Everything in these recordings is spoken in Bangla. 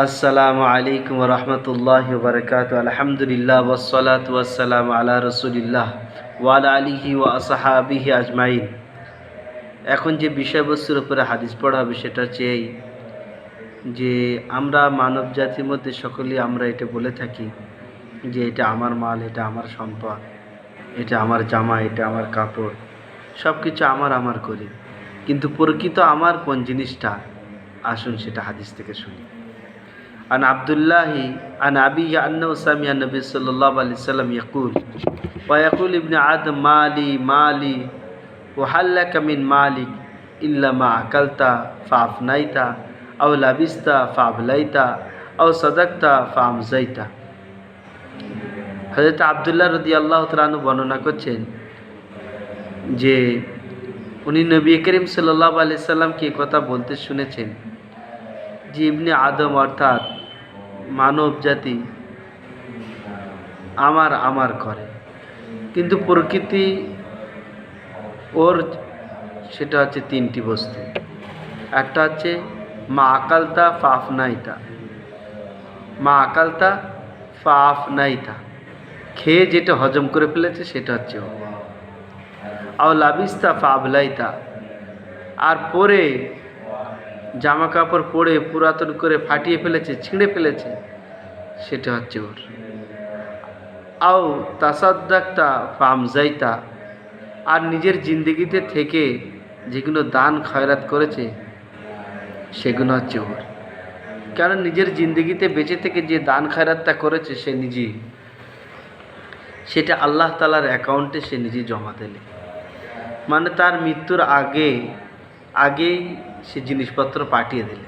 আসসালামু আলাইকুম রহমতুল্লাহ বরকাত আলহামদুলিল্লাহ ওসলাত ওয়াসালাম আলা রসুলিল্লাহ ওয়াল আলিহি ও আসহাবিহি আজমাইন। এখন যে বিষয়বস্তুর উপরে হাদিস পড়া হবে সেটা এই যে আমরা মানব জাতির মধ্যে সকলেই আমরা এটা বলে থাকি যে এটা আমার মাল, এটা আমার সম্পদ, এটা আমার জামা, এটা আমার কাপড় সব কিছু আমার আমার করি। কিন্তু প্রকৃত আমার কোন জিনিসটা? আসুন সেটা হাদিস থেকে শুনি। عن عبد الله عن أبيه أنه سمع النبي صلى الله عليه وسلم يقول ويقول ابن آدم مالي مالي وهل لك من مالك إلا ما أكلت فأفنيت أو لبست فأبليت أو صدقت فأمزيت হজরত আবদুল্লাহ রদি আল্লাহ তালু বর্ণনা করছেন যে উনি নবী করিম সাল্লাহ আলি সাল্লামকে কথা বলতে শুনেছেন যে ইবনে আদম অর্থাৎ মানব জাতি আমার আমার করে। কিন্তু প্রকৃতি ওর সেটা হচ্ছে তিনটি বস্তু। একটা হচ্ছে মা আকালতা, ফাফ নাইতা। মা আকালতা, ফাফ নাইতা। খেয়ে যেটা হজম করে ফেলেছে সেটা হচ্ছে ও। আও লাবিস্তা ফাবলাইতা। আর পরে জামা কাপড় পরে পুরাতন করে ফাটিয়ে ফেলেছে, ছিঁড়ে ফেলেছে, সেটা হচ্ছে ওর। আও তাসাদ্দাক্তা ফামজাইতা, আর নিজের জিন্দগিতে থেকে যেগুলো দান খয়রাত করেছে, সেগুলো হচ্ছে ওর। কারণ নিজের জিন্দগিতে বেঁচে থেকে যে দান খয়রাতটা করেছে সে নিজেই, সেটা আল্লাহ তালার অ্যাকাউন্টে সে নিজে জমা দিলে। মানে তার মৃত্যুর আগে, আগেই সে জিনিসপত্র পাঠিয়ে দিলে।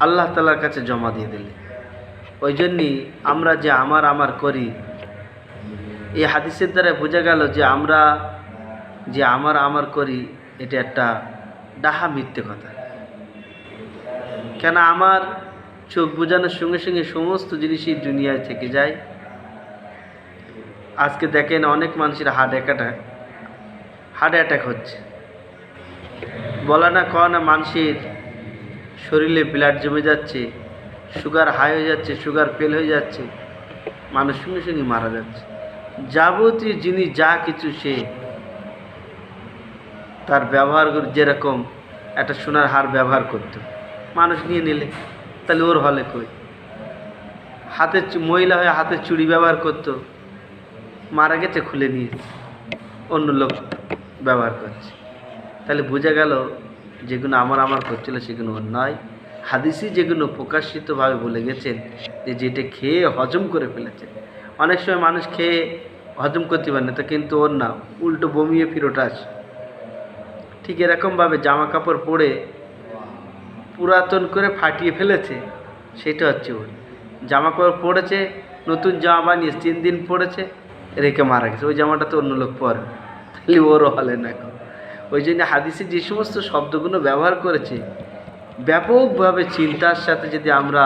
আল্লাহ তালার কাছে জমা দিয়ে দিলে। ওই জন্যই আমরা যে আমার আমার করি, এই হাদিসের দ্বারা বোঝা গেল যে আমরা যে আমার আমার করি, এটা একটা ডাহা মিথ্যে কথা। কেন আমার চোখ বোঝানোর সঙ্গে সঙ্গে সমস্ত জিনিসই দুনিয়ায় থেকে যায়। আজকে দেখেন অনেক মানুষের হার্ট অ্যাটাক হার্ট অ্যাটাক হচ্ছে। বলা না কওয়া না মানুষের শরীরে ব্লাড জমে যাচ্ছে সুগার হাই হয়ে যাচ্ছে সুগার ফেল হয়ে যাচ্ছে, মানুষ সঙ্গে সঙ্গে মারা যাচ্ছে। যাবতীয় জিনিস, যা কিছু সে তার ব্যবহার করে, যেরকম একটা সোনার হার ব্যবহার করতো, মানুষ নিয়ে নিলে, তাহলে ওর হলে কই? হাতে মহিলা হয়ে হাতে চুড়ি ব্যবহার করতো, মারা গেছে, খুলে নিয়েছে, অন্য লোক ব্যবহার করছে। তাহলে বোঝা গেল যেগুলো আমার আমার করছিল সেগুলো অন্যায়। হাদিসি যেগুলো প্রকাশিতভাবে বলে গেছেন যে যেটা খেয়ে হজম করে ফেলেছে। অনেক সময় মানুষ খেয়ে হজম করতে পারে না, তো কিন্তু ওর না, উল্টো বমিয়ে ফিরোট আসে। ঠিক এরকমভাবে জামা কাপড় পরে পুরাতন করে ফাটিয়ে ফেলেছে, সেটা হচ্ছে ওর। জামা কাপড় পরেছে, নতুন জামা বানিয়ে তিন দিন পরেছে, রেখে মারা গেছে। ওই জামাটা তো অন্য লোক পরে। তাহলে ওরও হলে না এখন। ওই জন্য হাদিসে যে সমস্ত শব্দগুলো ব্যবহার করেছে, ব্যাপকভাবে চিন্তার সাথে যদি আমরা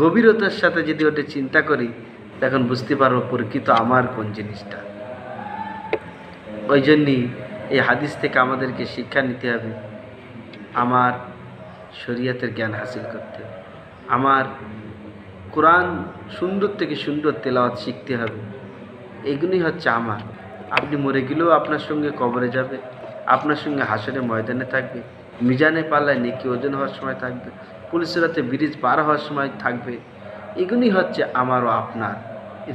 গভীরতার সাথে যদি ওটা চিন্তা করি, তখন বুঝতে পারব প্রকৃত আমার কোন জিনিসটা। ওই জন্যই এই হাদিস থেকে আমাদেরকে শিক্ষা নিতে হবে, আমার শরীয়তের জ্ঞান হাসিল করতে আমার কোরআন সুন্দর থেকে সুন্দর তেলাওয়াত শিখতে হবে এগুলি হচ্ছে আমার। আপনি মরে গেলেও আপনার সঙ্গে কবরে যাবে, আপনার সঙ্গে হাসরে ময়দানে থাকবে, মিজানে পাল্লায় নেকি ওজন হওয়ার সময় থাকবে, পুলিশের হাতে ব্রিজ পার হওয়ার সময় থাকবে। এগুলি হচ্ছে আমারও আপনার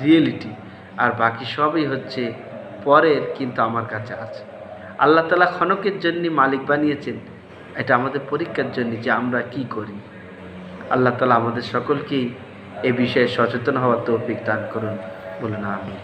রিয়েলিটি আর বাকি সবই হচ্ছে পরের কিন্তু আমার কাছে আছে। আল্লাহ তালা ক্ষণকের জন্য মালিক বানিয়েছেন, এটা আমাদের পরীক্ষার জন্য যে আমরা কি করি। আল্লাহ তালা আমাদের সকলকেই এ বিষয়ে সচেতন হওয়ার তৌফিক দান করুন, বলুন আমি